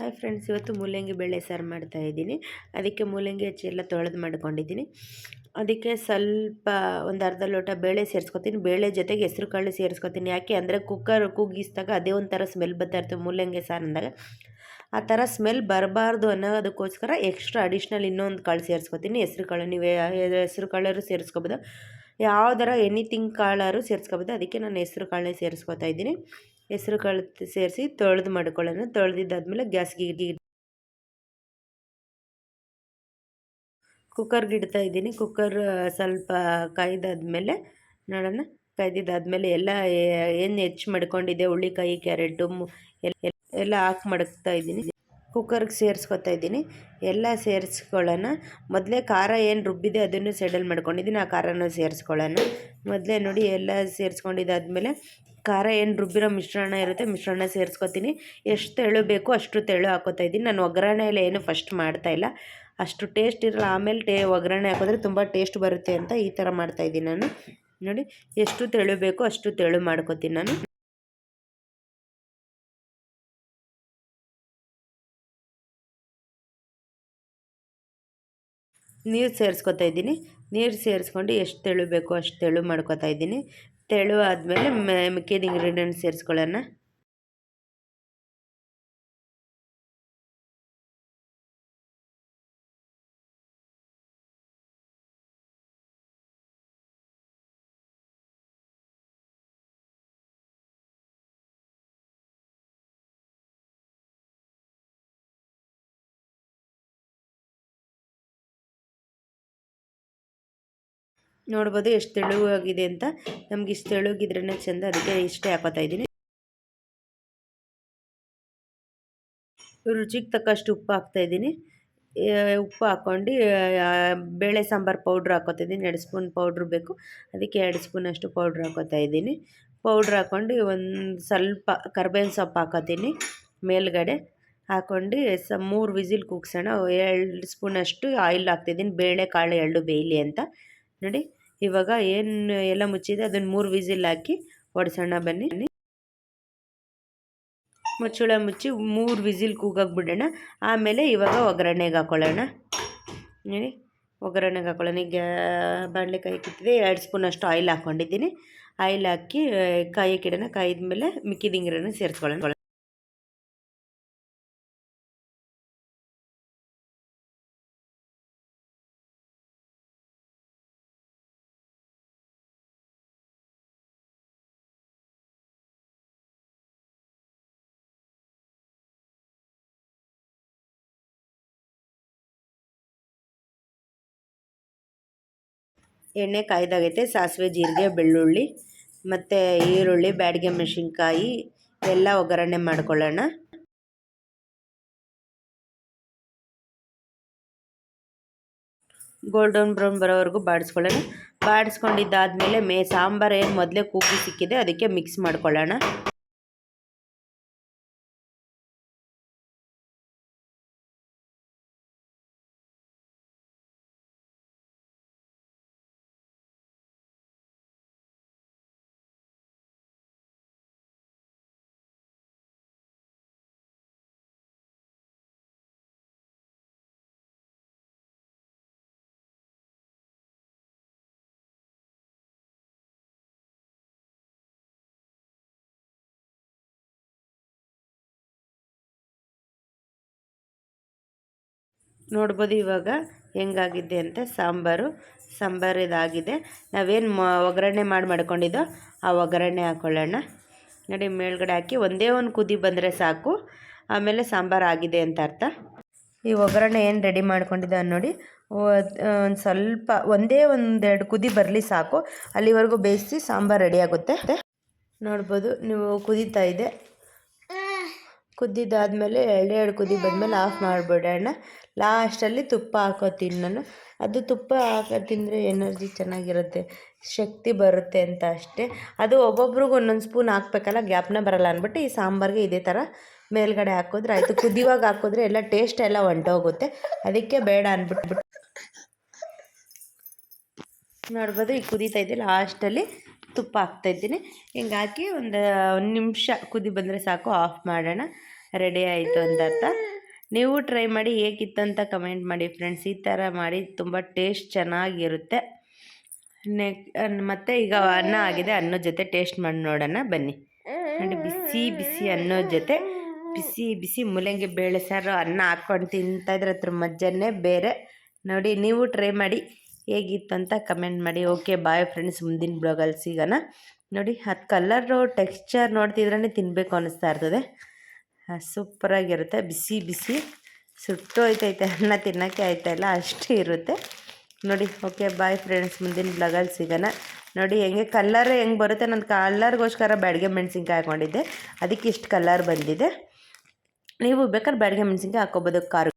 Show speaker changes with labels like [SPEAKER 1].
[SPEAKER 1] Hi friends ಇವತ್ತು ಮೂಲಂಗಿ ಬೇಳೆ ಸಾರು ಮಾಡ್ತಾ ಇದ್ದೀನಿ. ಅದಕ್ಕೆ ಮೂಲಂಗಿ ಹಚ್ಚಿ ಎಲ್ಲ ತೊಳೆದು ಮಾಡ್ಕೊಂಡಿದ್ದೀನಿ. ಅದಕ್ಕೆ ಸ್ವಲ್ಪ ಒಂದು ಅರ್ಧ ಲೋಟ ಬೇಳೆ ಸೇರಿಸ್ಕೊತೀನಿ. ಬೇಳೆ ಜೊತೆಗೆ ಹೆಸ್ರು ಕಾಳು ಸೇರಿಸ್ಕೊತೀನಿ. ಯಾಕೆ ಅಂದರೆ ಕುಕ್ಕರ್ ಕೂಗಿಸಿದಾಗ ಅದೇ ಒಂಥರ ಸ್ಮೆಲ್ ಬರ್ತಾ ಇರ್ತದೆ ಮೂಲಂಗಿ ಸಾರು ಅಂದಾಗ. ಆ ಥರ ಸ್ಮೆಲ್ ಬರಬಾರ್ದು ಅನ್ನೋದಕ್ಕೋಸ್ಕರ ಎಕ್ಸ್ಟ್ರಾ ಅಡಿಷ್ನಲ್ ಇನ್ನೊಂದು ಕಾಳು ಸೇರಿಸ್ಕೊತೀನಿ. ಹೆಸ್ರು ಕಾಳು ನೀವು, ಹೆಸ್ರು ಕಾಳರು ಸೇರಿಸ್ಕೊಬೋದು. ಥರ ಎನಿಥಿಂಗ್ ಕಾಳಾರು ಸೇರಿಸ್ಕೊಬೋದು. ಅದಕ್ಕೆ ನಾನು ಹೆಸ್ರು ಕಾಳನ್ನೇ ಸೇರಿಸ್ಕೊತಾ ಇದ್ದೀನಿ. ಹೆಸ್ರು ಕಾಳು ಸೇರಿಸಿ ತೊಳೆದು ಮಾಡ್ಕೊಳ್ಳೋಣ. ತೊಳೆದಿದ್ದಾದ್ಮೇಲೆ ಗ್ಯಾಸ್ಗೆ ಇಡಿ ಕುಕ್ಕರ್ಗೆ ಇಡ್ತಾ ಇದ್ದೀನಿ. ಕುಕ್ಕರ್ ಸ್ವಲ್ಪ ಕಾಯ್ದಾದ್ಮೇಲೆ ನೋಡೋಣ. ಕಾಯ್ದಿದ್ದಾದ್ಮೇಲೆ ಎಲ್ಲ ಏನು ಹೆಚ್ಚು ಮಾಡ್ಕೊಂಡಿದ್ದೆ? ಹುಳಿಕಾಯಿ ಕ್ಯಾರೆಟು ಎಲ್ಲ ಹಾಕಿ ಮಡಗ್ತಾ ಇದ್ದೀನಿ. ಕುಕ್ಕರ್ಗೆ ಸೇರಿಸ್ಕೊತಾ ಇದ್ದೀನಿ. ಎಲ್ಲ ಸೇರಿಸ್ಕೊಳ್ಳೋಣ. ಮೊದಲೇ ಖಾರ ಏನು ರುಬ್ಬಿದೆ ಅದನ್ನು ಸೈಡಲ್ಲಿ ಮಾಡ್ಕೊಂಡಿದ್ದೀನಿ. ಆ ಖಾರನ ಸೇರಿಸ್ಕೊಳ್ಳೋಣ. ಮೊದಲೇ ನೋಡಿ ಎಲ್ಲ ಸೇರಿಸ್ಕೊಂಡಿದ್ದಾದ್ಮೇಲೆ ಖಾರ ಏನು ರುಬ್ಬಿರೋ ಮಿಶ್ರಣ ಇರುತ್ತೆ, ಮಿಶ್ರಣ ಸೇರಿಸ್ಕೊತೀನಿ. ಎಷ್ಟು ತೆಳು ಬೇಕು ಅಷ್ಟು ತೆಳು ಹಾಕೋತಾ ಇದ್ದೀನಿ. ನಾನು ಒಗ್ಗರಣೆ ಎಲ್ಲ ಏನು ಫಸ್ಟ್ ಮಾಡ್ತಾ ಇಲ್ಲ. ಅಷ್ಟು ಟೇಸ್ಟ್ ಇರಲ್ಲ. ಆಮೇಲೆ ಟೇ ಒಗ್ಗರಣೆ ಹಾಕಿದ್ರೆ ತುಂಬ ಟೇಸ್ಟ್ ಬರುತ್ತೆ ಅಂತ ಈ ಥರ ಮಾಡ್ತಾಯಿದ್ದೀನಿ ನಾನು. ನೋಡಿ, ಎಷ್ಟು ತೆಳು ಬೇಕೋ ಅಷ್ಟು ತೆಳು ಮಾಡ್ಕೊತೀನಿ ನಾನು. ನೀರು ಸೇರಿಸ್ಕೊತಾ ಇದ್ದೀನಿ. ನೀರು ಸೇರಿಸ್ಕೊಂಡು ಎಷ್ಟು ತೆಳು ಬೇಕೋ ಅಷ್ಟು ತೆಳು ಮಾಡ್ಕೊತಾ ಇದ್ದೀನಿ. ತೆಳು ಆದಮೇಲೆ ಮಿಕ್ಕಿದ ಇಂಗ್ರೀಡಿಯೆಂಟ್ ಸೇರಿಸ್ಕೊಳ್ಳೋಣ. ನೋಡ್ಬೋದು ಎಷ್ಟು ತೆಳುವಾಗಿದೆ ಅಂತ. ನಮ್ಗೆ ಇಷ್ಟು ತೆಳುಗಿದ್ರೇ ಚೆಂದ. ಅದಕ್ಕೆ ಇಷ್ಟೇ ಹಾಕೋತಾ ಇದ್ದೀನಿ. ರುಚಿಗೆ ತಕ್ಕಷ್ಟು ಉಪ್ಪು ಹಾಕ್ತಾಯಿದ್ದೀನಿ ಉಪ್ಪು ಹಾಕ್ಕೊಂಡು ಬೇಳೆ ಸಾಂಬಾರು ಪೌಡ್ರ್ ಹಾಕೋತಿದ್ದೀನಿ ಎರಡು ಸ್ಪೂನ್ ಪೌಡ್ರ್ ಬೇಕು. ಅದಕ್ಕೆ ಎರಡು ಸ್ಪೂನಷ್ಟು ಪೌಡ್ರ್ ಹಾಕೋತಾ ಇದ್ದೀನಿ. ಪೌಡ್ರ್ ಹಾಕ್ಕೊಂಡು ಒಂದು ಸ್ವಲ್ಪ ಕರ್ಬೇವಿನ ಸೊಪ್ಪು ಹಾಕೋತೀನಿ ಮೇಲ್ಗಡೆ. ಹಾಕ್ಕೊಂಡು ಸ, ಮೂರು ವಿಸಿಲ್ ಕೂಗ್ಸೋಣ. ಎರಡು ಸ್ಪೂನಷ್ಟು ಆಯಿಲ್ ಹಾಕ್ತಿದ್ದೀನಿ ಬೇಳೆ, ಕಾಳು, ಎಳ್ಳು, ಬೇಯಲಿ ಅಂತ. ನೋಡಿ. ಇವಾಗ ಏನು ಎಲ್ಲ ಮುಚ್ಚಿದೆ ಅದನ್ನು ಮೂರು ವಿಸಿಲ್ ಹಾಕಿ ಒಡ್ಸೋಣ ಬನ್ನಿ. ಮುಚ್ಚಳ ಮುಚ್ಚಿ ಮೂರು ವಿಸಿಲ್ ಕೂಗಕ್ಕೆ ಬಿಡೋಣ ಆಮೇಲೆ ಇವಾಗ ಒಗ್ಗರಣೆಗೆ ಹಾಕೊಳ್ಳೋಣ. ನೋಡಿ, ಒಗ್ಗರಣೆಗೆ ಹಾಕೊಳ್ಳೋಣ. ಈಗ ಬಾಣಲೆ ಕಾಯಿ ಕಿತ್ತಿದೆ, ಎರಡು ಸ್ಪೂನಷ್ಟು ಆಯಿಲ್ ಹಾಕ್ಕೊಂಡಿದ್ದೀನಿ ಆಯಿಲ್ ಹಾಕಿ, ಕಾಯಿ ಕಾಯಿದ ಮೇಲೆ ಮಿಕ್ಕಿದ ಇಂಗ್ರನ್ನ ಸೇರಿಸ್ಕೊಳ್ಳೋಣ. ಎಣ್ಣೆ ಕಾಯ್ದಾಗೈತೆ, ಸಾಸಿವೆ, ಜೀರಿಗೆ, ಬೆಳ್ಳುಳ್ಳಿ ಮತ್ತು ಈರುಳ್ಳಿ, ಬ್ಯಾಡಿಗೆ ಮೆಣಸಿನ್ಕಾಯಿ ಎಲ್ಲ ಒಗ್ಗರಣೆ ಮಾಡ್ಕೊಳ್ಳೋಣ. ಗೋಲ್ಡನ್ ಬ್ರೌನ್ ಬರೋವರೆಗೂ ಬಾಡಿಸ್ಕೊಳ್ಳೋಣ. ಬಾಡಿಸ್ಕೊಂಡಿದ್ದಾದಮೇಲೆ ಮೇ ಸಾಂಬಾರು ಏನು ಮೊದಲೇ ಕೂಗಿ ಸಿಕ್ಕಿದೆ, ಅದಕ್ಕೆ ಮಿಕ್ಸ್ ಮಾಡ್ಕೊಳ್ಳೋಣ. ನೋಡ್ಬೋದು ಇವಾಗ ಹೆಂಗಾಗಿದೆ ಅಂತ. ಸಾಂಬಾರು ಸಾಂಬಾರು ಇದಾಗಿದೆ. ನಾವೇನು ಮ, ಒಗ್ಗರಣೆ ಮಾಡಿ ಮಾಡ್ಕೊಂಡಿದ್ದೋ ಆ ಒಗ್ಗರಣೆ ಹಾಕ್ಕೊಳ್ಳೋಣ ನೋಡಿ, ಮೇಲ್ಗಡೆ ಹಾಕಿ ಒಂದೇ ಒಂದು ಕುದಿ ಬಂದರೆ ಸಾಕು. ಆಮೇಲೆ ಸಾಂಬಾರು ಆಗಿದೆ ಅಂತ ಅರ್ಥ. ಈ ಒಗ್ಗರಣೆ ಏನು ರೆಡಿ ಮಾಡ್ಕೊಂಡಿದ್ದ ನೋಡಿ ಒಂದು ಸ್ವಲ್ಪ, ಒಂದೇ ಒಂದೆರಡು ಕುದಿ ಬರಲಿ ಸಾಕು. ಅಲ್ಲಿವರೆಗೂ ಬೇಯಿಸಿ ಸಾಂಬಾರು ರೆಡಿ ಆಗುತ್ತೆ. ನೋಡ್ಬೋದು, ನೀವು ಕುದೀತಾ ಇದೆ. ಕುದ್ದಿದ್ದಾದಮೇಲೆ ಎರಡೆರಡು ಕುದಿ ಬಂದಮೇಲೆ ಆಫ್ ಮಾಡಿಬಿಡೋಣ. ಲಾಸ್ಟಲ್ಲಿ ತುಪ್ಪ ಹಾಕೋತೀನಿ ನಾನು. ಅದು ತುಪ್ಪ ಹಾಕೋ ತಿಂದರೆ ಎನರ್ಜಿ ಚೆನ್ನಾಗಿರುತ್ತೆ, ಶಕ್ತಿ ಬರುತ್ತೆ ಅಂತ ಅಷ್ಟೇ. ಅದು ಒಬ್ಬೊಬ್ರಿಗೆ ಒಂದೊಂದು ಸ್ಪೂನ್ ಹಾಕ್ಬೇಕಲ್ಲ, ಗ್ಯಾಪ್ನ ಬರಲ್ಲ ಅಂದ್ಬಿಟ್ಟು ಈ ಸಾಂಬಾರಿಗೆ ಇದೇ ಥರ ಮೇಲ್ಗಡೆ ಹಾಕಿದ್ರೆ ಆಯಿತು. ಕುದಿವಾಗ ಹಾಕಿದ್ರೆ ಎಲ್ಲ ಟೇಸ್ಟ್ ಎಲ್ಲ ಹೊಂಟೋಗುತ್ತೆ ಅದಕ್ಕೆ ಬೇಡ ಅಂದ್ಬಿಟ್ಬಿಟ್ಟು ನೋಡ್ಬೋದು ಈಗ ಕುದೀತಾ ಇದೆ. ಲಾಸ್ಟಲ್ಲಿ ತುಪ್ಪ ಹಾಕ್ತಾಯಿದ್ದೀನಿ ಹಿಂಗೆ ಹಾಕಿ ಒಂದು ಒಂದು ನಿಮಿಷ ಕುದಿ ಬಂದರೆ ಸಾಕು, ಆಫ್ ಮಾಡೋಣ. ರೆಡಿ ಆಯಿತು ಅಂತ ಅರ್ಥ. ನೀವು ಟ್ರೈ ಮಾಡಿ ಹೇಗಿತ್ತು ಅಂತ ಕಮೆಂಟ್ ಮಾಡಿ ಫ್ರೆಂಡ್ಸ್ ಈ ಥರ ಮಾಡಿ ತುಂಬ ಟೇಸ್ಟ್ ಚೆನ್ನಾಗಿರುತ್ತೆ. ನೆಕ್ ಮತ್ತು ಈಗ ಅನ್ನ ಆಗಿದೆ. ಅನ್ನದ ಜೊತೆ ಟೇಸ್ಟ್ ಮಾಡಿ ನೋಡೋಣ. ಬನ್ನಿ. ನೋಡಿ, ಬಿಸಿ ಬಿಸಿ ಅನ್ನೋದ ಜೊತೆ ಬಿಸಿ ಬಿಸಿ ಮೂಲಂಗಿ ಬೇಳೆ ಸಾರು, ಅನ್ನ ಹಾಕ್ಕೊಂಡು ತಿಂತಾಯಿದ್ರೆ ಅದ್ರ ಮಜ್ಜನ್ನೇ ಬೇರೆ. ನೋಡಿ, ನೀವು ಟ್ರೈ ಮಾಡಿ ಹೇಗಿತ್ತು ಅಂತ ಕಮೆಂಟ್ ಮಾಡಿ. ಓಕೆ ಬಾಯ್ ಫ್ರೆಂಡ್ಸ್ ಮುಂದಿನ ಬ್ಲಾಗಲ್ಲಿ ಸಿಗೋಣ. ನೋಡಿ, ಅದು ಕಲರು ಟೆಕ್ಸ್ಚರ್ ನೋಡ್ತಿದ್ರೇ ತಿನ್ನಬೇಕು ಅನ್ನಿಸ್ತಾ ಇರ್ತದೆ. ಸೂಪರಾಗಿರುತ್ತೆ. ಬಿಸಿ ಬಿಸಿ. ಸುಟ್ಟು ಹೋಯ್ತೈತೆ ಅನ್ನ ತಿನ್ನೋಕ್ಕೆ ಆಯ್ತಾಯಿಲ್ಲ ಅಷ್ಟು ಇರುತ್ತೆ. ನೋಡಿ, ಓಕೆ, ಬಾಯ್ ಫ್ರೆಂಡ್ಸ್. ಮುಂದಿನ ಬ್ಲಾಗಲ್ಲಿ ಸಿಗೋಣ. ನೋಡಿ, ಹೆಂಗೆ ಕಲ್ಲರ್ ಹೆಂಗೆ ಬರುತ್ತೆ? ನನ್ನ ಕಲ್ಲರ್ಗೋಸ್ಕರ ಬ್ಯಾಡಿಗೆ ಮೆಣಸಿನ್ಕಾಯಿ ಹಾಕ್ಕೊಂಡಿದ್ದೆ ಅದಕ್ಕೆ ಇಷ್ಟು ಕಲ್ಲರ್ ಬಂದಿದೆ. ನೀವು ಬೇಕಾದ್ರೆ ಬ್ಯಾಡಿಗೆ ಮೆಣಸಿನ್ಕಾಯಿ ಹಾಕ್ಕೋಬೋದು. ಖಾರ